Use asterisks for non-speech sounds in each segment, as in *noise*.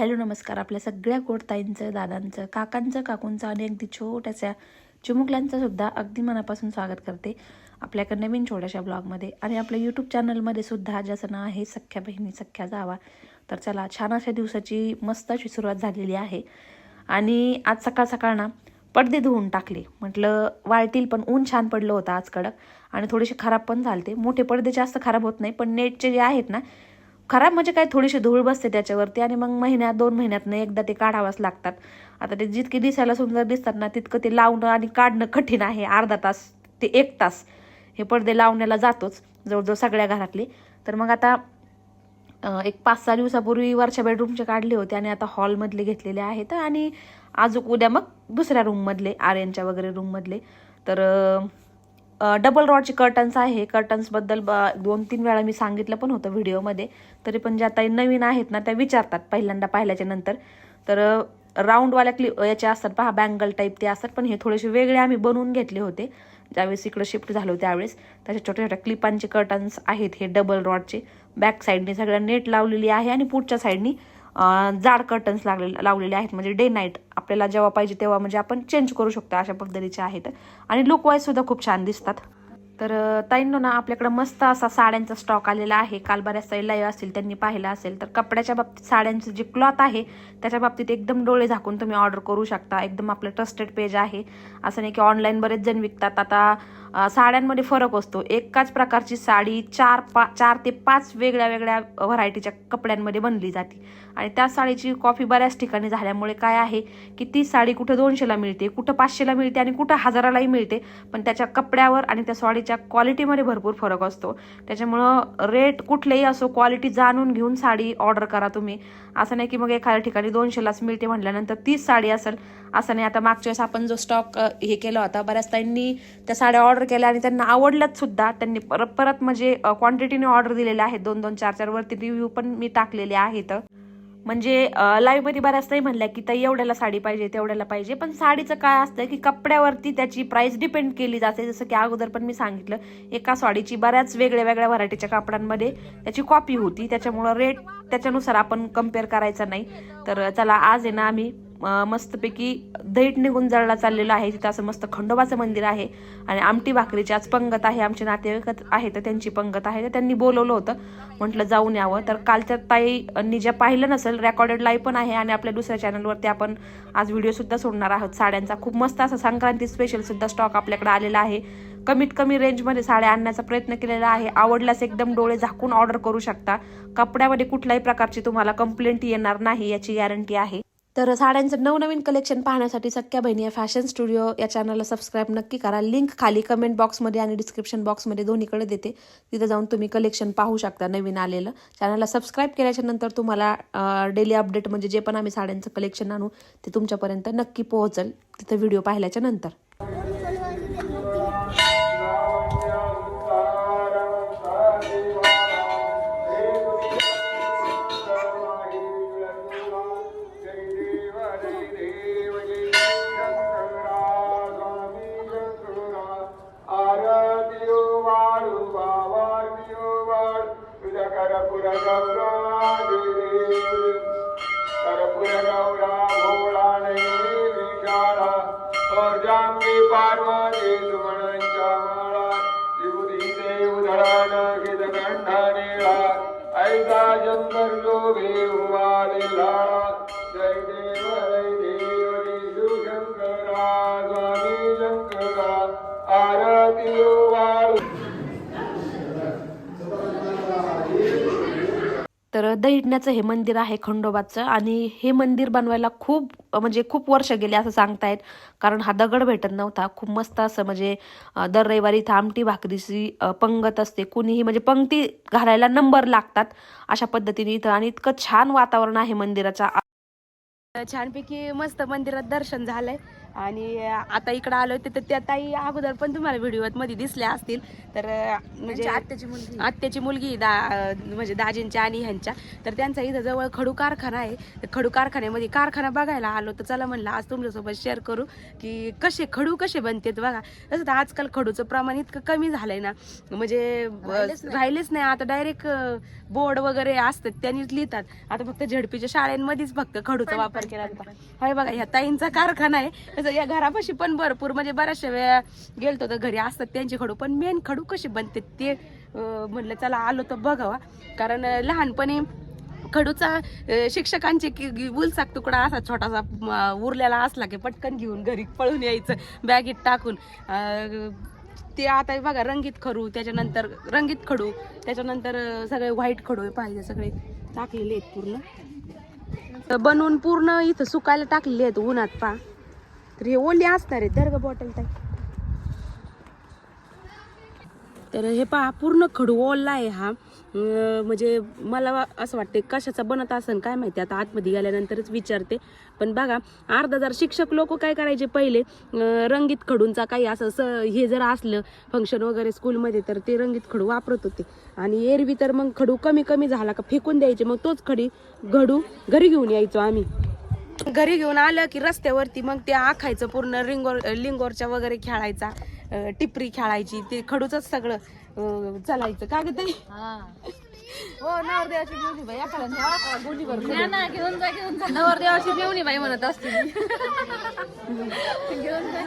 Hello नमस्कार. आपल्या सगळ्या गोडताईंचं दादांचं काकांचं काकूंचं आणि अगदी छोट्याशा चिमुकल्यांचं सुद्धा अगदी मनापासून स्वागत करते आपल्याकडे नवीन छोट्याशा ब्लॉगमध्ये. आणि आपल्या यूट्यूब चॅनलमध्ये सुद्धा ज्याचं नाव आहे सख्या बहिणी सख्या जावा तर चला छान अशा दिवसाची मस्त अशी सुरुवात झालेली आहे. आणि आज सकाळ सकाळ ना पडदे धुवून टाकले. म्हटलं वाळतील पण ऊन छान पडलं होतं आज कडक. आणि थोडेसे खराब पण झालते. मोठे पडदे जास्त खराब होत नाही पण नेटचे जे आहेत ना खराब म्हणजे काय थोडीशी धूळ बसते त्याच्यावरती आणि मग महिन्यात दोन महिन्यातनं एकदा ते काढावंच लागतात. आता ते जितके दिसायला सुंदर दिसतात ना तितकं ते लावणं आणि काढणं कठीण आहे अर्धा तास ते एक तास. हे पडदे लावण्याला जातोच जवळजवळ सगळ्या घरातले. तर मग आता एक पाच सहा दिवसापूर्वी वरच्या बेडरूमचे काढले होते आणि आता हॉलमधले घेतलेले आहेत आणि आजूक उद्या मग दुसऱ्या रूममधले आर्यनच्या वगैरे रूममधले तर डबल रॉडचे कर्टन्स आहे. कर्टन्सबद्दल ब दोन तीन वेळा मी सांगितलं पण होतं व्हिडिओमध्ये तरी पण ज्या ताई नवीन आहेत ना त्या विचारतात पहिल्यांदा पाहिल्याच्या नंतर. तर राऊंडवाल्या क्लि याचे असतात पहा बँगल टाईप ते असतात पण हे थोडेसे वेगळे आम्ही बनवून घेतले होते. ज्यावेळेस इकडं शिफ्ट झालो त्यावेळेस. त्याच्या छोट्या छोट्या क्लिपांचे कर्टन्स आहेत हे डबल रॉडचे बॅक साईडने सगळ्या नेट लावलेली आहे आणि पुढच्या साईडनी जाड कर्टन्स लागले लावलेले आहेत. म्हणजे डे नाईट आपल्याला जेव्हा पाहिजे तेव्हा म्हणजे आपण चेंज करू शकतो अशा पद्धतीचे आहेत. आणि लुकवाईज सुद्धा खूप छान दिसतात. तर ताईंनो ना आपल्याकडे मस्त असा साड्यांचा स्टॉक आलेला आहे. काल बऱ्याच ताई लाईव्ह असतील त्यांनी पाहिलं असेल तर कपड्याच्या बाबतीत साड्यांचं जे क्लॉथ आहे त्याच्या बाबतीत एकदम डोळे झाकून तुम्ही ऑर्डर करू शकता. एकदम आपलं ट्रस्टेड पेज आहे. असं नाही की ऑनलाईन बरेच जण विकतात. आता साड्यांमध्ये फरक असतो. एकाच प्रकारची साडी चार पा चार ते पाच वेगळ्या वेगळ्या व्हरायटीच्या कपड्यांमध्ये बनली जाते. आणि त्या साडीची कॉफी बऱ्याच ठिकाणी झाल्यामुळे काय आहे की ती साडी कुठं दोनशेला मिळते कुठं पाचशेला मिळते आणि कुठं हजारालाही मिळते. पण त्याच्या कपड्यावर आणि त्या साडीच्या क्वालिटीमध्ये भरपूर फरक असतो. त्याच्यामुळं रेट कुठलेही असो क्वालिटी जाणून घेऊन साडी ऑर्डर करा तुम्ही. असं नाही की मग एखाद्या ठिकाणी दोनशेलाच मिळते म्हटल्यानंतर तीच साडी असेल. असं नाही. आता मागच्या वेळेस आपण जो स्टॉक हे केला होता बऱ्याच ताईंनी त्या साड्या ऑर्डर केल्या आणि त्यांना आवडल्यात सुद्धा. त्यांनी परत परत म्हणजे क्वांटिटीने ऑर्डर दिलेल्या आहेत. दोन दोन चार चार वरती रिव्ह्यू पण मी टाकलेले आहेत. म्हणजे लाईव्हमध्ये बऱ्याच नाही म्हणल्या की ताई एवढ्याला साडी पाहिजे तेवढ्याला पाहिजे. पण साडीचं काय असतं की कपड्यावरती त्याची प्राइस डिपेंड केली जाते. जसं की अगोदर पण मी सांगितलं एका साडीची बऱ्याच वेगळ्या वेगळ्या व्हरायटीच्या कापडांमध्ये त्याची कॉपी होती. त्याच्यामुळं रेट त्याच्यानुसार आपण कंपेअर करायचा नाही. तर चला आज आहे ना आम्ही मस्तपैकी दैट निघून जळला चाललेलो आहे. तिथं असं मस्त खंडोबाचं मंदिर आहे. आणि आमटी भाकरीची आज पंगत आहे. आमचे नातेवाईक आहे तर त्यांची पंगत आहे. तर त्यांनी बोलवलं होतं. म्हटलं जाऊन यावं. तर कालच्या ताईंनी ज्या पाहिलं नसेल रेकॉर्डेड लाईव्ह पण आहे. आणि आपल्या दुसऱ्या चॅनलवरती आपण आज व्हिडिओसुद्धा सोडणार आहोत. साड्यांचा खूप मस्त असा संक्रांती स्पेशलसुद्धा स्टॉक आपल्याकडे आलेला आहे. कमीत कमी रेंजमध्ये साड्या आणण्याचा प्रयत्न केलेला आहे. आवडल्यास एकदम डोळे झाकून ऑर्डर करू शकता. कपड्यामध्ये कुठल्याही प्रकारची तुम्हाला कंप्लेंट येणार नाही याची गॅरंटी आहे. तर साड्यांचं नवनवीन कलेक्शन पाहण्यासाठी सख्या बहिणी या फॅशन स्टुडिओ या चॅनलला सबस्क्राईब नक्की करा. लिंक खाली कमेंट बॉक्समध्ये आणि डिस्क्रिप्शन बॉक्समध्ये दोन्हीकडे देते. तिथं जाऊन तुम्ही कलेक्शन पाहू शकता नवीन आलेलं. चॅनलला सबस्क्राईब केल्याच्यानंतर तुम्हाला डेली अपडेट म्हणजे जे पण आम्ही साड्यांचं कलेक्शन आणू ते तुमच्यापर्यंत नक्की पोहोचेल. तिथं व्हिडिओ पाहिल्याच्या नंतर. तर दहिडण्याचं हे मंदिर आहे खंडोबाचं. आणि हे मंदिर बनवायला खूप म्हणजे खूप वर्ष गेले असं सांगतायत. कारण हा दगड भेटत नव्हता. खूप मस्त असं म्हणजे दर रविवारी इथं आमटी भाकरीची पंगत असते. कुणीही म्हणजे पंक्ती घालायला नंबर लागतात अशा पद्धतीने इथं. आणि इतकं छान वातावरण आहे मंदिराचा. छानपैकी मस्त मंदिरात दर्शन झालंय. आणि आता इकडं आलो तर त्या ताई अगोदर पण तुम्हाला व्हिडिओत मध्ये दिसल्या असतील. तर म्हणजे आत्याची मुलगी. आत्याची मुलगी दा म्हणजे दाजींच्या आणि ह्यांच्या. तर त्यांचा इथं जवळ खडू कारखाना आहे. तर खडू कारखान्यामध्ये कारखाना बघायला आलो तर चला म्हणलं आज तुमच्यासोबत शेअर करू की कसे खडू कसे बनतात बघा. तसं तर आजकाल खडूचं प्रमाण इतकं कमी झालंय ना. म्हणजे राहिलेच नाही. आता डायरेक्ट बोर्ड वगैरे असतात त्यांनीच लिहितात. आता फक्त झडपीच्या शाळेंमध्येच फक्त खडूचा वापर केला जातो. हाय बघा ह्या ताईंचा कारखाना आहे. तसं या घरापाशी पण भरपूर म्हणजे बऱ्याचशा वेळा गेलतो तर घरी असतात त्यांचे खडू पण मेन खडू कसे बनतात ते म्हणलं चला आलो तर बघावा. कारण लहानपणी खडूचा शिक्षकांचे की- उलसाक तुकडा असा छोटासा उरलेला असला की पटकन घेऊन घरी पळून यायचं बॅगेत टाकून. ते आता बघा रंगीत खडू त्याच्यानंतर रंगीत खडू त्याच्यानंतर सगळे व्हाईट खडू पाहिजे सगळे टाकलेले आहेत पूर्ण. बनवून पूर्ण इथं सुकायला टाकलेले आहेत उन्हात पा तर हे ओली असणार आहे दर्ग बॉटल ताई तर हे पहा पूर्ण खडू ओला आहे हा. म्हणजे मला असं वाटते कशाचा बनत असेल काय माहिती आता आतमध्ये गेल्यानंतरच विचारते. पण बघा अर्धा हजार शिक्षक लोक काय करायचे पहिले रंगीत खडूंचा काही असं स हे जर असलं फंक्शन वगैरे स्कूलमध्ये तर ते रंगीत खडू वापरत होते. आणि एरवी तर मग खडू कमी कमी झाला का फेकून द्यायचे मग तोच खडी घडू घरी घेऊन यायचो आम्ही. घरी घेऊन आलं की रस्त्यावरती मग ते आखायचं पूर्ण रिंगोर लिंगोरच्या वगैरे खेळायचा टिपरी खेळायची ते खडूच सगळं चालायचं. का ग ताई? हो नवरदेवाची मेवणी बाई एखादा गुलीवर ना घेऊन जा घेऊन जा. नवरदेवाची बाई म्हणत असते मी. घेऊन जा.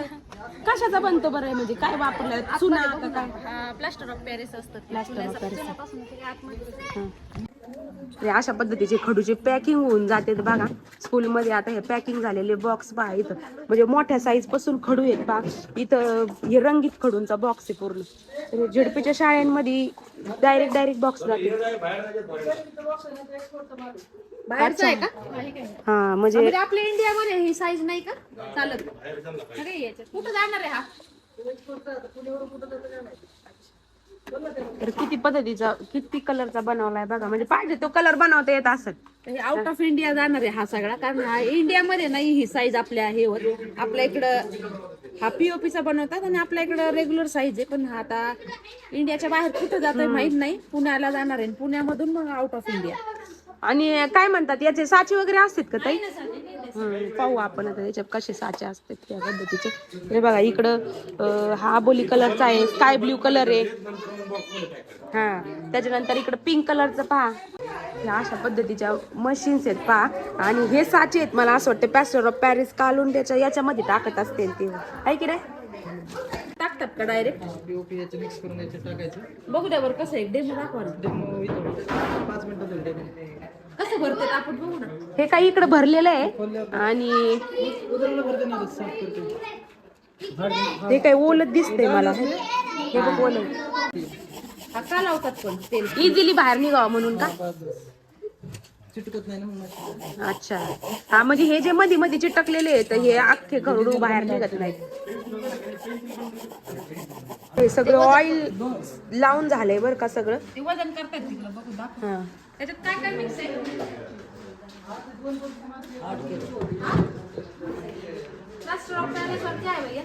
कशाचा बनतो बरं म्हणजे काय वापरलं चुना का काय? प्लास्टर ऑफ पॅरिस असतं ते. Plaster of Paris. तेव्हापासून ते आतमध्ये हे अशा पद्धतीचे खडूचे पॅकिंग होऊन जाते बघा. स्कूलमध्ये आता हे पॅकिंग झालेले बॉक्स पहा इथं. म्हणजे मोठ्या साईजपासून खडू आहेत पहा. इथं हे रंगीत खडूंचा बॉक्स आहे पूर्ण. तर हे झेडपीच्या शाळांमध्ये डायरेक्ट डायरेक्ट बॉक्स जाते. बाहेरचं आहे का? हा म्हणजे म्हणजे आपल्या इंडियामध्ये ही साईज नाही का? चालत. याच्यात कुठं जाणार आहे हा? तर किती पद्धतीचा किती कलरचा बनवलाय बघा. म्हणजे पाहिजे तो कलर बनवता येत असत हे आउट ऑफ इंडिया जाणार आहे हा सगळा. कारण हा इंडियामध्ये नाही ही साईज आपल्या हे होत. आपल्या इकडं हा पीओपीचा बनवतात आणि आपल्या इकडं रेग्युलर साईज आहे. पण हा आता इंडियाच्या बाहेर कुठं जातोय माहीत नाही. पुण्याला जाणार आहे पुण्यामधून मग आउट ऑफ इंडिया आणि काय म्हणतात याचे साचे वगैरे असतात का ताई? हं, पाहू आपण आता याच्यात कसे साचे असतात त्या पद्धतीचे. हे बघा इकडं हा बोली कलरचा आहे स्काय ब्ल्यू कलर आहे. हा. त्याच्यानंतर इकडं पिंक कलरचं पहा. ह्या अशा पद्धतीच्या मशीन्स आहेत पा आणि हे साचे आहेत मला असं वाटतं पॅस्टर ऑफ पॅरिस कालून त्याच्या याच्यामध्ये टाकत असतील ते. आहे की नाही? टाकतात का डायरेक्ट मिक्स करून टाकायचं बघू द्या बरं कसं आहे. डेमो दाखवा पाच मिनिटात कसं भरते आपण बघू ना. हे काही इकडं भरलेलं आहे. आणि हे काही ओलत दिसतंय मला. हे बघ ओलत का लावतात पण? तेल. इझिली बाहेर निघावं म्हणून का? चिटकत नाही ना मग अच्छा. हा म्हणजे हे जे मध्ये मध्ये चिटकलेले आहेत हे अख्खे खरडू बाहेर निघत नाहीत. हे सगळं ऑइल लावून झालंय बरं का सगळं? ते वजन करतात तिकडं बघू दाखव. हा. त्याच्यात काय काय मिक्स आहे? प्लास्टर ऑफ पॅरिस वरती आहे भैया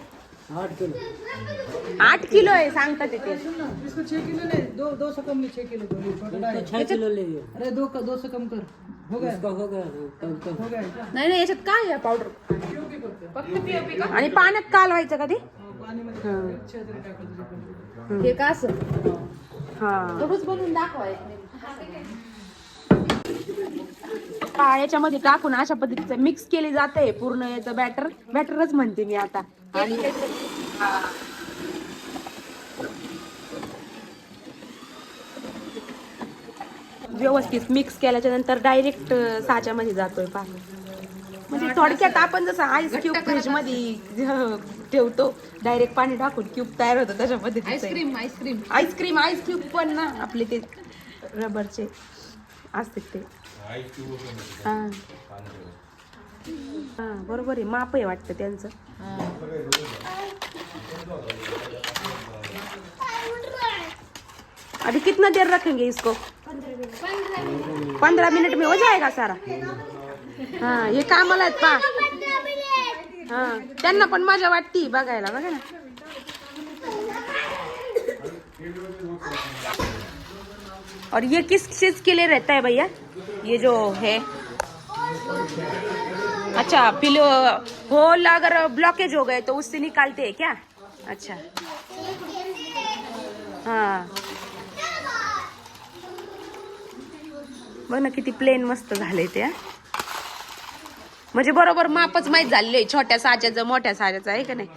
आठ किलो. आठ किलो आहे सांगतात तिथे. इसको छह किलो ले दो दो से कम नहीं छह किलो दो छह किलो ले अरे दो का दो से कम कर. हो गया? हो गया कम कम. हो गया? नाही नाही याच्यात काय आहे पावडर फक्त पीओपी का? आणि पाण्यात कालवायचं का ते? पाणी मध्ये हा. हे का असं? हा. थोडंच बनवून दाखवाय याच्यामध्ये टाकून अशा पद्धतीचं मिक्स केले जाते पूर्ण याचं बॅटर बॅटरच म्हणते मी आता आणि. व्यवस्थित मिक्स केल्याच्यानंतर डायरेक्ट साच्यामध्ये जातोय पाणी म्हणजे थोडक्यात आपण जसं आईस क्यूब फ्रीजमध्ये ठेवतो डायरेक्ट पाणी टाकून क्यूब तयार होतं पद्धतीचं आहे. Ice cream ice cream ice cream ice cube पण ना आपले ते रबरचे असतात ते हा. हा बरोबर आहे. माप आहे वाटतं त्यांचं. अभी कितना देर रखेंगे इसको? पंद्रह मिनट में हो जाएगा सारा? हाँ ये कामाला आहेत पा हा त्यांना पण मजा वाटती बघायला बघा ना. और ये किस चीज के लिए रहता है भैया? ये जो है। अच्छा पिलो होल अगर ब्लॉकेज हो गए तो उससे निकालते हैं क्या? अच्छा। हाँ। बघ ना किती प्लेन मस्त झाले ते म्हणजे बरोबर मापच माहीत झालेलं आहे छोट्या साच्याचं मोठ्या साच्याचं आहे का नाही?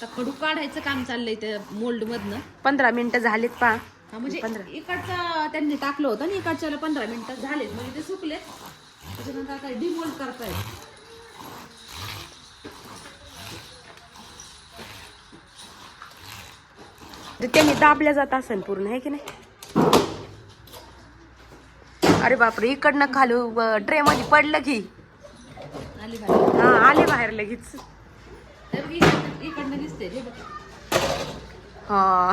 आता खडू काढायचं काम चाललंय त्या मोल्ड मधनं पंधरा मिनिटं झालीत पा हा, म्हणजे पंधरा. इकडचा त्यांनी टाकलं होतं आणि इकडच्याला पंधरा मिनिटं झाले म्हणजे ते सुकले त्याच्यानंतर आता डिमोल्ड करतायत. ते त्यांनी दाबल्या जात असेल पूर्ण आहे की नाही? अरे बापरे इकडनं खालू ट्रे मध्ये पडलं की. हा आले बाहेर लगेच. तर इकडनं दिसते हे बघ. हा.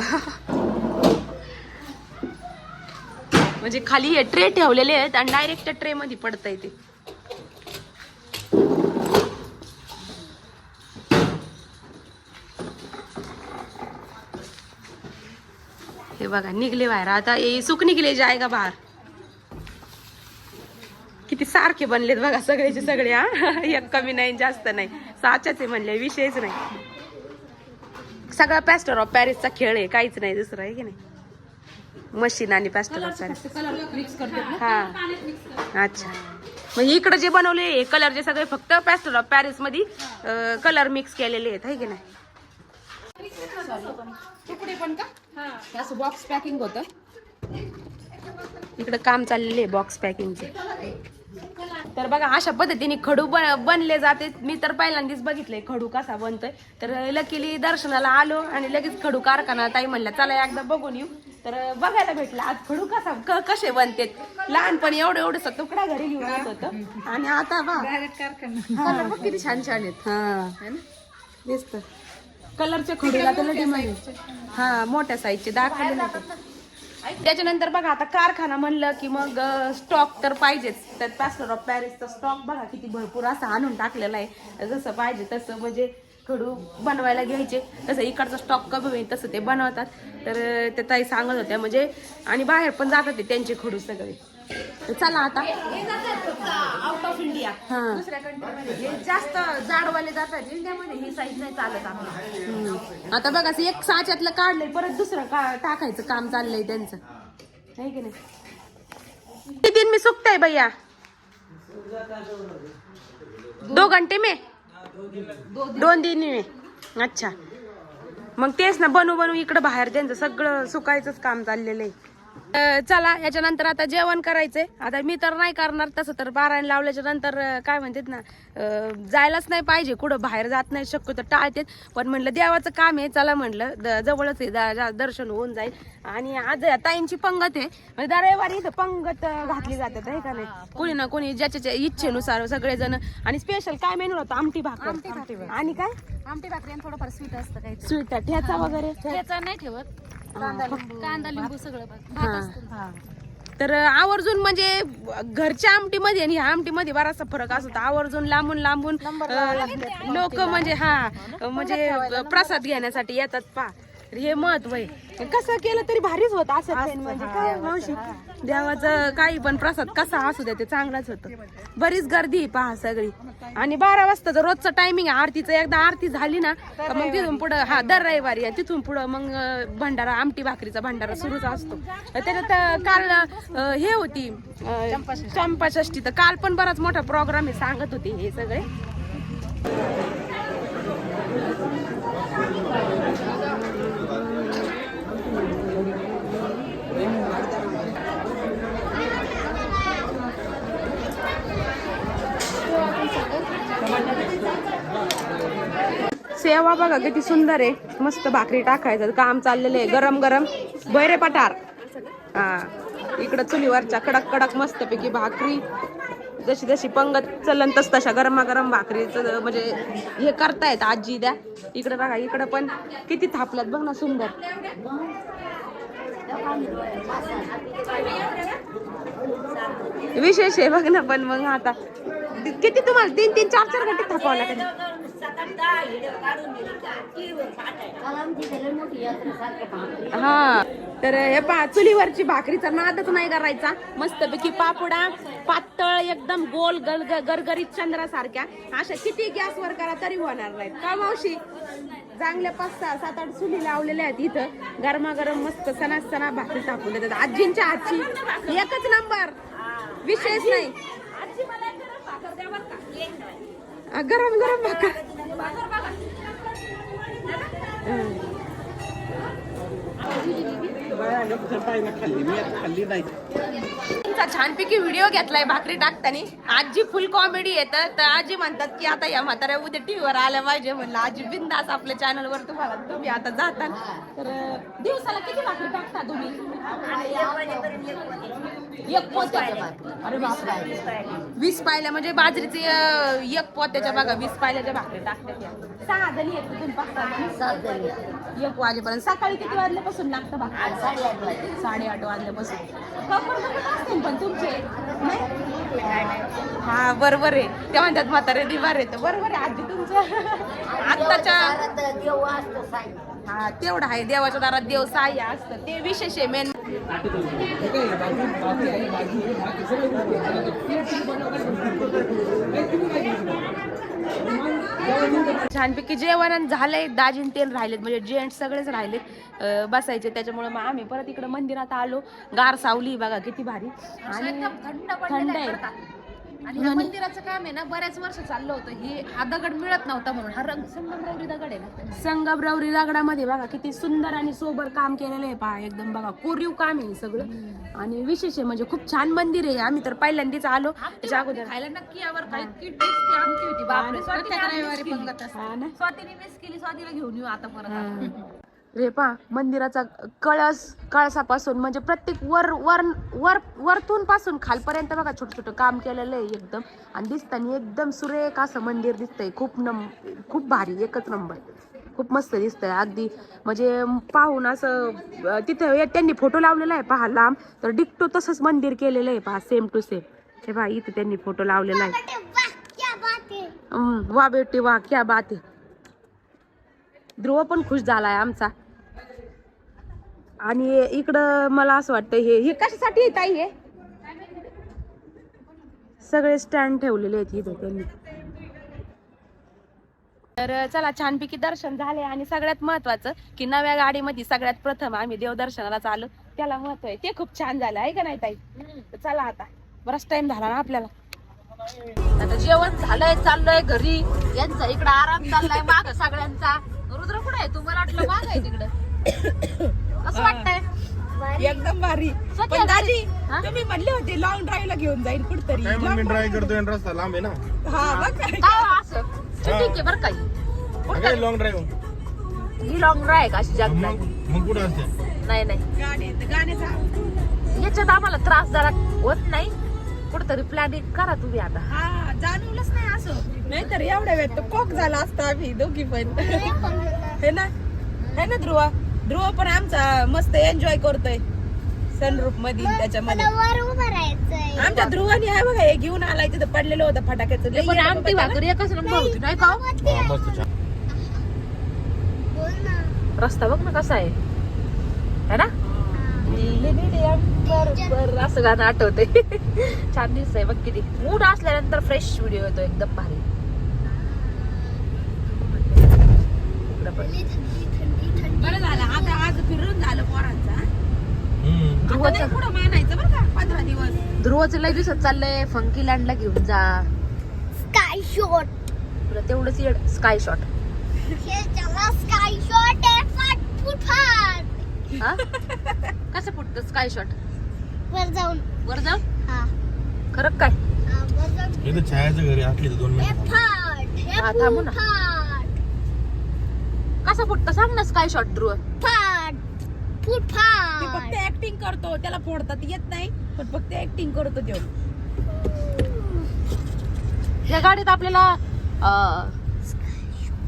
म्हणजे खाली हे ट्रे ठेवलेले आहेत आणि डायरेक्ट ट्रे मध्ये पडतंय ते. हे बघा निघले बाहेर. आता हे सुक निघले जायगा बाहेर? किती सारखे बनलेत बघा सगळेचे सगळे हा? *laughs* एक कमी नाही जास्त नाही. साचाच आहे म्हणले विषयच नाही. सगळा पॅस्टर ऑफ पॅरिसचा खेळ आहे काहीच नाही दुसरं आहे की नाही? मशीन आणि पॅस्टर ऑफ पॅरिस हा. अच्छा. म्हणजे इकडे जे बनवले कलरचे सगळे फक्त पॅस्टर ऑफ पॅरिसमध्ये कलर मिक्स केलेले आहेत है की नाही? तुकडे पण का? हे असं बॉक्स पॅकिंग होतं. इकडे काम चाललेले आहे बॉक्स पॅकिंगचे तर बघा अशा पद्धतीने खडू बन- बनले जाते. मी तर पहिल्यांदाच बघितले खडू कसा बनतोय. तर लकीली दर्शनाला आलो आणि लगेच खडू कारखाना ताई म्हणल्या चला एकदा बघून येऊ. तर बघायला भेटलं आज खडू कसा क- कसे बनतेत लहानपणी एवढं एवढंसा तुकडा घरी घेऊन येत होतं. आणि आता बा कलर बघ किती छान छान आहेत. हा. दिसत. कलरचे मध्ये हा मोठ्या साईजचे दाखवले ते. त्याच्यानंतर बघा आता कारखाना म्हणलं की मग स्टॉक तर पाहिजेच. त्यात पॅस्टर ऑफ पॅरिसचा स्टॉक बघा किती भरपूर असा आणून टाकलेला आहे. जसं पाहिजे तसं म्हणजे खडू बनवायला घ्यायचे. तसं इकडचा स्टॉक कमी होईल तसं ते बनवतात. तर ते त्या ताई सांगत होत्या म्हणजे आणि बाहेर पण जातात ते त्यांचे खडू सगळे. चला आता. आउट ऑफ इंडिया दुसऱ्या कंट्रीमध्ये हे जास्त जाडवाले जातात. इंडियामध्ये ही साईज नाही चालत आपली. आता बघा असं एक साच्यातलं काढलंय परत दुसरं का टाकायचं काम चाललंय त्यांचं. आहे की नाही? किती दिन में सुकता है भैया दो घंटे में? दोन दिन में. अच्छा. मग तेच ना बनू बनू इकडं बाहेर त्यांचं सगळं सुकायचंच काम चाललेलं आहे. चला याच्यानंतर आता जेवण करायचंय. आता मी तर नाही करणार तसं तर बारायण लावल्याच्या नंतर काय म्हणतात ना जायलाच नाही पाहिजे. कुठं बाहेर जात नाही शक्यतो टाळतेत. पण म्हणलं देवाचं काम आहे. चला म्हणलं जवळच आहे. दर्शन होऊन जाईल. आणि आज ताईंची पंगत आहे. म्हणजे रविवारी इथं पंगत घातली जातात आहे का नाही? कोणी ना कोणी ज्याच्या इच्छेनुसार सगळेजण. आणि स्पेशल काय मेनू होतं? आमटी भाकर. आणि काय? आमटी भाकरी थोडंफार स्वीट असतं काही स्वीट ठेचा वगैरे? त्याचा नाही ठेवत. कांदा लिंबू सगळं भात असतं. तर आवर्जून म्हणजे घरच्या आमटीमध्ये आणि ह्या आमटीमध्ये बराचसा फरक असतो. आवर्जून लांबून लांबून लोक म्हणजे हा म्हणजे प्रसाद घेण्यासाठी येतात पा हे महत्त्व आहे. कसं केलं तरी भारीच होत असं म्हणजे काय मावशी? देवाचं काही पण प्रसाद कसा असू द्या ते चांगलाच होतं. बरीच गर्दी आहे पहा सगळी. आणि बारा वाजता जर रोजचं टायमिंग आहे. आरतीचं एकदा आरती झाली ना तर मग तिथून पुढं हा दर रविवारी आहे. तिथून पुढं मग भंडारा आमटी भाकरीचा भंडारा सुरूच असतो. त्याच्यात काल हे होती अं, चंपाषष्ठी. तर काल पण बराच मोठा प्रोग्राम आहे सांगत होते हे सगळे. सेवा बघा किती सुंदर आहे. मस्त भाकरी टाकायचं. काम चाललेलं आहे. गरम गरम. बैरे पठार. हा. इकडं चुलीवरच्या कडक कडक मस्त पैकी भाकरी. जशी जशी पंगत चलन तस तशा गरमागरम भाकरीचं म्हणजे हे करतायत आजी द्या. इकडे बघा इकडं पण किती थापल्यात बघ ना सुंदर. विशेष आहे बघ ना पण मग आता किती तुम्हाला तीन तीन चार चार घंटे थापावं लागेल. हा तर हे पा चुलीवरची भाकरीचा नादच नाही करायचा मस्तपैकी पापुडा पातळ एकदम गोल गल गरगरीत चंद्रासारख्या अशा किती गॅसवर करा तरी होणार नाहीत का मावशी चांगल्या पाच सहा सात आठ चुली लावलेल्या आहेत इथं गरमागरम मस्त सणा सणा भाकरी टाकून देतात आजींच्या आजची एकच नंबर विशेष नाही गरम गरम भाकर खाल्ली मी खाल्ली नाही तुमचा छानपैकी व्हिडिओ घेतलाय भाकरी टाकताना. आजी फुल कॉमेडी येतं तर आजी म्हणतात की आता या म्हाताऱ्या उद्या टीव्हीवर आल्या पाहिजे म्हणलं. आजी बिंदास आपल्या चॅनलवर तुम्हाला तुम्ही आता जाता. तर दिवसाला किती भाकरी टाकता तुम्ही? एक पोत्याच्या वीस पायल्या म्हणजे बाजरीचे एक पोत्याच्या बघा वीस पायल्याच्या भाकरी टाकतात. सहा जणी तुम्ही पाच? एक वाजेपर्यंत. सकाळी किती वाजल्यापासून लागतं भाकरी? साडेआठ वाजल्यापासून. पण तुमचे नाही? हा बरोबर आहे. ते म्हणतात म्हातारे दिवार येतं बरोबर आहे आजी तुमचं. आत्ताच्या हा तेवढं आहे. देवाच्या दारात देव सहाय्य असतं. ते विशेष आहे मेन छानपैकी जेवण झालंय दाजीन तेल राहिलेत. म्हणजे जेंट्स सगळेच राहिलेत बसायचे. त्याच्यामुळे मग आम्ही परत इकडे मंदिरात आलो. गार सावली बघा किती भारी. आणि थंड आहे. आणि ह्या मंदिराचं काम आहे ना बऱ्याच वर्ष चाललं होतं. हे हा दगड मिळत नव्हता म्हणून. हा रंग संगमरवरी दगड आहे ना. संगमरवरी दगडामध्ये बघा किती सुंदर आणि सोबर काम केलेलं आहे. पहा एकदम बघा कोरीव काम आहे हे सगळं. आणि विशेष आहे म्हणजे खूप छान मंदिर आहे. आम्ही तर पहिल्यांदाच आलो. त्याच्या अगोदर खायला नक्की यावर काही इतकी टेस्टी होती. बापरे स्वातीने मिस केली. स्वातीला घेऊन येऊ आता परत आपण. रे पा मंदिराचा कळस कळसापासून म्हणजे प्रत्येक वर वर वर वरतून पासून खालपर्यंत बघा छोटं छोटं काम केलेलं आहे एकदम. आणि दिसताना एकदम सुरेख असं मंदिर दिसतंय. खूप नम खूप भारी एकच नंबर. खूप मस्त दिसतंय. अगदी म्हणजे पाहून असं तिथं त्यांनी फोटो लावलेला आहे पहा लांब. तर डिक्टो तसंच मंदिर केलेलं आहे पहा सेम टू सेम हे पहा इथं त्यांनी फोटो लावलेला आहे. वा बेटी वा क्या बात आहे. ध्रुव पण खुश झालाय आमचा. आणि इकडं मला असं वाटतं हे हे कशासाठी आहे ताई हे? सगळे स्टँड ठेवलेले आहेत इथे त्यांनी. तर चला छानपैकी दर्शन झाले आणि सगळ्यात महत्वाचं की नव्या गाडीमध्ये सगळ्यात प्रथम आम्ही देवदर्शनाला चालू. त्याला महत्त्व आहे. ते खूप छान झालं आहे का नाही ताई? तर चला आता. बराच टाइम झाला ना आपल्याला. आता जेवण झालंय चाललंय घरी. यांचा इकडं आराम चाललाय माग सगळ्यांचा. रुद्र कुठे आहे? तुम्हाला वाटलं माग आहे तिकडं. कसं वाटतंय. एकदम भारी. पण दाजी हा? तुम्ही म्हणले होते लॉंग ड्राईव्हला घेऊन जाईल कुठतरी. काय मग मी ड्राय करतोय आणि रस्ता लांब आहे ना? हा बघ. काय हो असं. ठीक आहे बरं काही काय लॉंग ड्राईव्ह ही लॉंग ड्राय का अशी जास्त मग मग कुठं असते? नाही नाही. गाणे गाण्याचा याच्यात आम्हाला त्रास जरा होत नाही. कुठतरी प्लॅनिंग करा तुम्ही आता. हा जाणवलंच नाही असं. नाहीतर एवढ्या वेळ तर कोक झाला असता आम्ही दोघी पण. हे ना हे ना ध्रुव. ध्रुव पण आमचा मस्त एन्जॉय करतोय. सनरूफमध्ये त्याच्यामध्ये. आमच्या ध्रुवानी आहे बघा हे घेऊन आलाय तिथं पडलेलं होतं फटाक्याचं. पण आमटी. भाकरी एकच नंबर होती नाही का? मस्त छान. रस्ता बघ ना कसा आहे. है ना? असं गाणं आठवतंय. *laughs* छान दिसतंय बघ किती. मूड असल्यानंतर फ्रेश व्हिडिओ येतो एकदम भारी. बरं झालं. आता आज फिरून झालं पोरांचा पुढं मानायचं बरं का पंधरा दिवस. ध्रुवचं लय दिवसात चाललंय. फंकी लँडला घेऊन जा. स्काय शॉट तुला तेवढंच येड. स्काय शॉट स्काय शॉट आहे. हा? कसं फुटतं स्काय शॉट वर जाऊन. वर जाऊ हा. खरं काय? हा, वर जाऊन. हे तर छायाच्या घरी तर दोन हे मिनिट फाट हे हा, थांबू ना. फाट कसं फुटतं? सांग ना स्काय शॉट ध्रुव. फाट फुट मी फक्त फाट ऍक्टिंग करतो त्याला फोडतात येत नाही पण फक्त ऍक्टिंग करतो देव या गाडीत आपल्याला अं,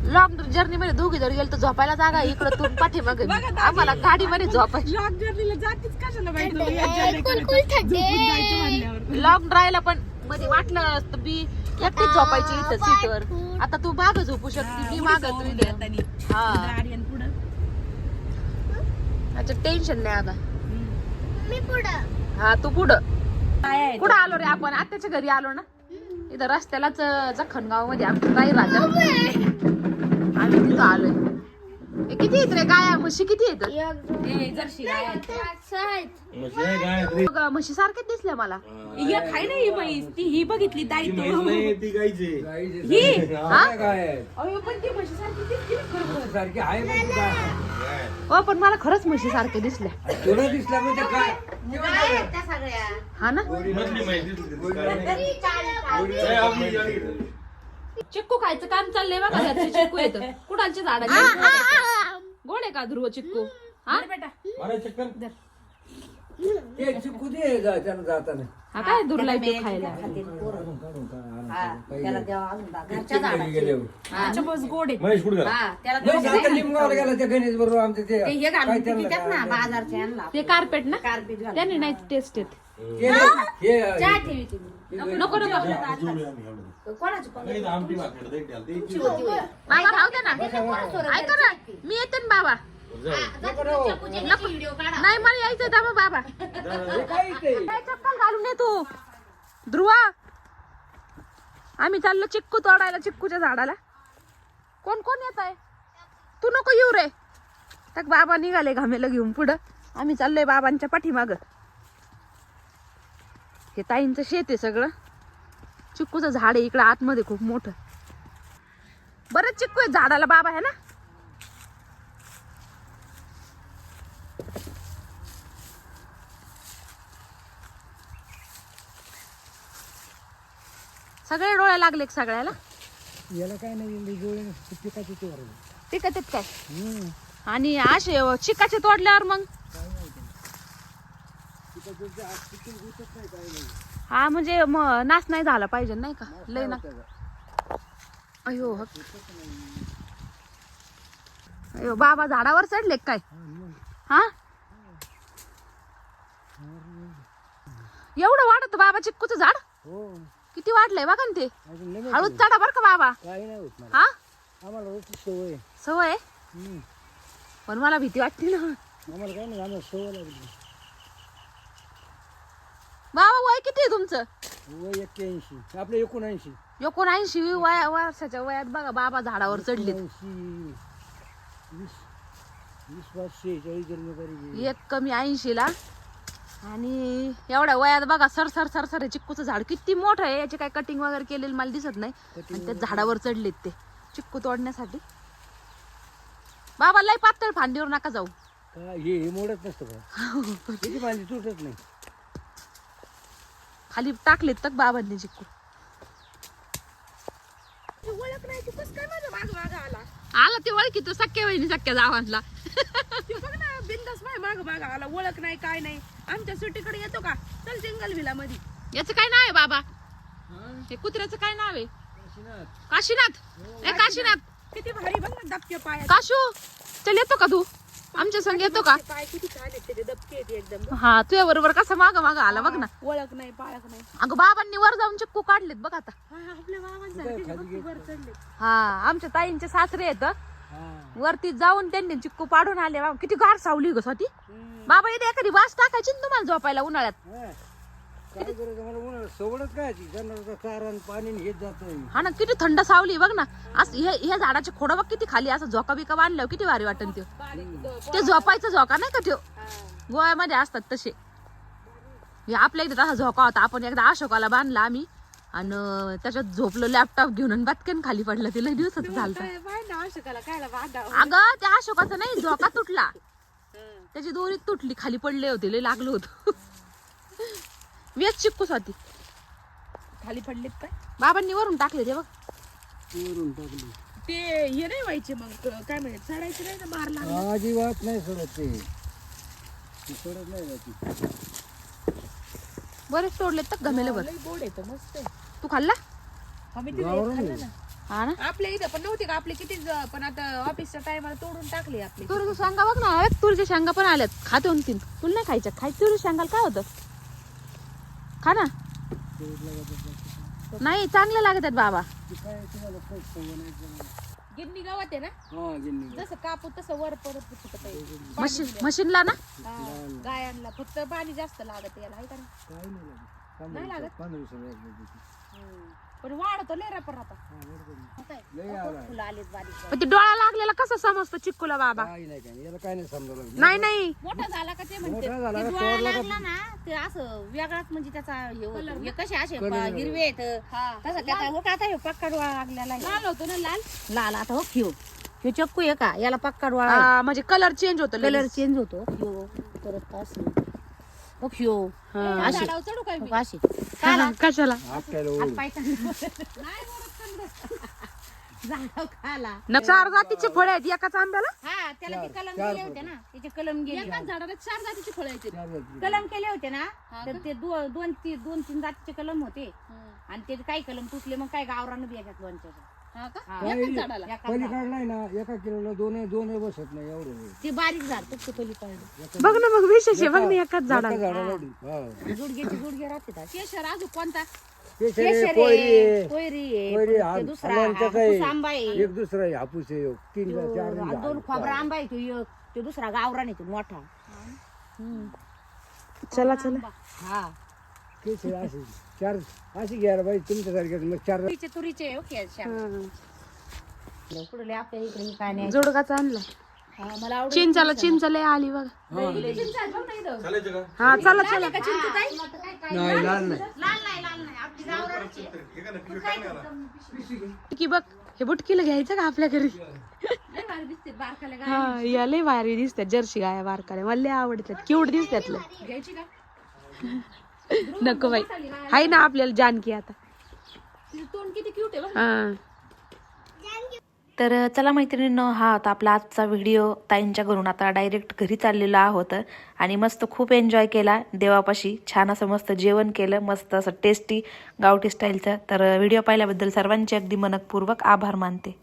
लॉंग जर्नी मध्ये दोघी जर गेलो तर झोपायला जागा इकडं तू पाठीमागे आम्हाला गाडीमध्ये झोपायची लॉंग जर्नीला जातीच कशाला. लॉंग ड्रायला पण मध्ये वाटलं असतं बी. एकटीच झोपायची इथं सीटवर आता तू माग झोपू शकते मी माग तू इथे हातानी. हा. आर्यन पुढं. त्याचं टेन्शन नाही आता. मी पुढं. हा तू पुढं. काय आहे कुठं आलो रे आपण. आत्याच्या घरी आलो ना. इथं रस्त्यालाच जखणगावमध्ये आमचं काही राजा आम्ही तिथं आलोय हे किती येत रे गाया? म्हशी किती येत ए, जर्सी गाय. आहे. काय रे? म्हशी सारख्याच दिसल्या मला. एक आहे ना ही म्हैस. ती ही बघितली ताई ती तू नाही, ही? हा? काय अहो पण ती म्हशी सारखी दिसली ना खरोखर. सारखी आहे पण ती काय? हो पण मला खरंच म्हशी सारख्या दिसल्या. तुला दिसला म्हणजे काय? हा ना? मधली माहिती दिसली, काय नाही. काय आपली गाडी? चिक्कू खायचं काम चाललंय बघा घरचे चिक्कू येतं. कुणाच्या झाडाचे गोड आहे का ध्रुव चिक्कू? हा? हा काय दुर्ला येतो खायला? घरी गेल्यावर. अच्छा बस गोड आहे. महेश कुठं गेला? नाही, आता लिंबगावला गेला त्या गणेश बरोबर आमच्या ते? ते कार्पेट ना त्याने नाही. टेस्ट येत ते नाही, हे नको नको जोडूया भाकर. बाबा राहू दे ना. ऐका ना मी येते ना बाबा. नको. नाही मला यायचं दामा बाबा? काय चप्पल घालून ये तू. ध्रुवा. आम्ही चाललो चिक्कू तोडायला चिक्कूच्या झाडाला. कोण कोण येत आहे? तू नको येऊ रे. तर बाबा निघाले घामेला घेऊन पुढं. आम्ही चाललोय बाबांच्या पाठीमाग. हे ताईंचं शेत आहे सगळं. चिक्कूचं झाड आहे इकडं आतमध्ये खूप मोठं. बरेच चिक्कू आहे झाडाला बाबा आहे ना? सगळे डोळे लागले सगळ्याला? याला काय नाही डोळे पिकाचे ते वरले. पिकत आहेत काय? आणि असे चिकाचे तोडल्यावर मग? हा म्हणजे मग नाश नाही झाला पाहिजे नाही का? लय ना. अयो. अयो बाबा झाडावर चढले काय? हा? एवढं वाढत बाबा चिक्कूचं झाड? हो. किती वाढलंय बघा ना ते. हळूच चढा बर का बाबा. हा? सवय. पण मला भीती वाटते ना. आम्हाला काय नाही आम्हाला सवय लागली. बाबा वय किती आहे तुमचं? वय एक्क्याऐंशी. आपलं एकोणऐंशी. एकोणऐंशी वया वर्षाच्या वयात बघा बाबा झाडावर चढले ऐंशी वीस वीस पाच शेहेचाळीस जन्म तरी एक कमी ऐंशी ला आणि एवढ्या वयात बघा सर सर सर सर हे चिक्कूचं झाड किती मोठं आहे. याची काय कटिंग वगैरे केलेली मला दिसत नाही. आणि त्या झाडावर चढलेत ते चिक्कू तोडण्यासाठी. बाबा लय पातळ फांदीवर नका जाऊ. हे हे मोडत नसतं माझी *laughs* तुटत नाही. खाली टाकलेत तर बाबांनी चिक्कू ओळख नाही तू कसं काय माझ्या माग माग आला? आला ते ओळखी तो सख्या वहिनी सख्या जावांना ते बघ ना बिंदास माझ्या माग माग आला. ओळख नाही काय नाही. आमच्या सुट्टीकडे येतो का? चल जंगल विला मध्ये याचं काय नाव आहे बाबा? हे? कुत्र्याचं काय नाव आहे? काशीनाथ. ए काशीनाथ. किती भारी बघ ना दबके पाय काशू चल येतो का तू? आमच्या संग येतो का? पाय किती छान आहेत त्याचे दबके आहेत एकदम. हा तुझ्या बरोबर कसा माग माग आला बघ ना. ओळख नाही पाळख नाही. अगं बाबांनी वर जाऊन चिक्कू काढलेत बघ आता. हा आपल्या बाबांसारखे बघ की वर चढले हा आमच्या ताईंचे सासरे येत हा. वरती जाऊन त्यांनी चिक्कू पाडून आले. बाबा किती गार सावली ग स्वाती. बाबा इथे एखादी बास टाकायची ना तुम्हाला झोपायला उन्हाळ्यात. काय करायचं मला उन्हाळ्यात सवडच काय ती? जनावरचं चारा आणि पाणी आणि हेच जातं हा ना किती थंड सावली बघ ना. असं हे ह्या झाडाचे खोडं बघ किती खाली असं झोका बिका बांधल्यावर किती भारी वाटन ते ते झोपायचं झोका नाही का त्यो? गोव्यामध्ये असतात तसे. हे आपल्या इथे तसा झोका होता. आपण एकदा अशोकाला बांधला आम्ही आणि त्याच्यात झोपलो लॅपटॉप घेऊन आणि बटकन खाली पडलं ते. लय दिवसाचं झालं. कायला बांधा अगं त्या अशोकाचा नाही झोका तुटला. त्याची दोरी तुटली खाली पडले होते लय लागलो होतो. वेच चिक्कूस होती खाली पडलेत काय? बाबांनी वरून टाकले ते बघ. वरून टाकली. ते हे नाही व्हायचे मग काय म्हणत चढायचे नाही ना मार लागला? अजिबात नाही सोडत ते. ती सोडत नाही जाती बरेच तोडलेत तर गमेले बर. लई गोड येतो मस्त आहे. तू खाल्ला? आम्ही तिथे गावरान खाल्लं आहे. ना. हा ना? आपल्या इथं पण नव्हते का? आपले किती ज- पण आता ऑफिसच्या टायमाला तोडून टाकले आपले. तुरीच्या शेंगा बघ ना एक तुरीच्या शेंगा पण आल्यात. खाते तीन. तुला नाही खायच्या? खाय तुरीच्या शेंगाला काय होतं? खा ना. नाही चांगलं लागत आहेत बाबा. गिरणी गावात आहे ना? हा गिन्नी जसं कापू तसं वर परत फुटत मशीन मशीनला ना? हा, गायांना फक्त पाणी जास्त लागत याला आहे का नाही? नाही लागत. पण वाढतो आता. लय आला फुलं आलीत बारीक पण ते डोळा लागलेला कसं समजतं चिक्कूला बाबा? काही नाही काही याला काय नाही समजावं नाही नाही. मोठा झाला का ते म्हणते. मोठा झाला ते का डोळा तोडला का लागला ना ते असं वेगळाच म्हणजे त्याचा हे होतो. हे कसे असे प- हिरवे आहेत. तसं त्याचा हो का आता हे पक्का डोळा लागलेला आहे. लाल होतो ना लाल? लाल आता हो ह्यो ह्यो चक्कू आहे का? याला पक्का डोळा म्हणजे कलर चेंज होतो कलर चेंज होतो. ह्यो परत असं. हो. ह्यो अशी. झाडावर चढू काय हो, अशी. कशाला? आपल्याला ओढ झाडावर खाला न चार जातीचे फळ आहेत. एकाच आंब्याला? हा त्याला ते कलम केले होते ना. त्याचे कलम गेले एकाच झाडाला चार जातीची फळं येते कलम केले होते ना. तर ते दो- दोन ती दोन तीन जातीचे कलम होते. आणि ते काही कलम तुटले मग काय गावरानं बी याच्यात हा का हा. झाड. पलीकडला आहे ना एका किलोला दोन दोन बसत नाही एवढं होईल. ते बारीक झाड पलीकडे बघ ना मग विशेष आहे बघ ना एकाच एका झाडाला. हा. गुडघ्याचे गुडघे राहते त्यात. केशर अजून कोणता केशर कोयरी आहे, आहे. कोयरी आहे, कोयरी परत ते दुसरा हापूस आहे. आंबा आहे एक दुसरा आहे हापूस आहे एक. तीन तो चार दोन. खोबरा आंबा आहे तो एक तो दुसरा गावरान आहे तो मोठा चला चला हा अशी. चार अशी घ्यायला पाहिजे तुमच्यासारखे मग चार. तुरीचे तुरीचे ओके पुढे आपल्या इकडे हे काय नाही जोडगाचा आणला. हा, मला आवडत चिंचाला चिंचले आली बघ. चालायचं का? हा चला चला. नाही लाल नाही. की बघ हे बुटकीला घ्यायचं का आपल्या घरी? हा या लय भारी दिसतात जर्सी गाया बारकाल्या. मला लय आवडतात. क्यूट दिसतात लय घ्यायची का? *laughs* नको बाई. हाय ना आपल्याला जानकी आता. तिचं तोंड किती क्यूट आहे बघ हा. तर चला मैत्रिणींनो हा होता आपला आजचा व्हिडिओ. ताईंच्या घरून आता डायरेक्ट घरी चाललेलो आहोत. आणि मस्त खूप एन्जॉय केला. देवापाशी छान असं मस्त जेवण केलं. मस्त असं टेस्टी गावठी स्टाईलचं तर व्हिडिओ पाहिल्याबद्दल सर्वांचे अगदी मनपूर्वक आभार मानते.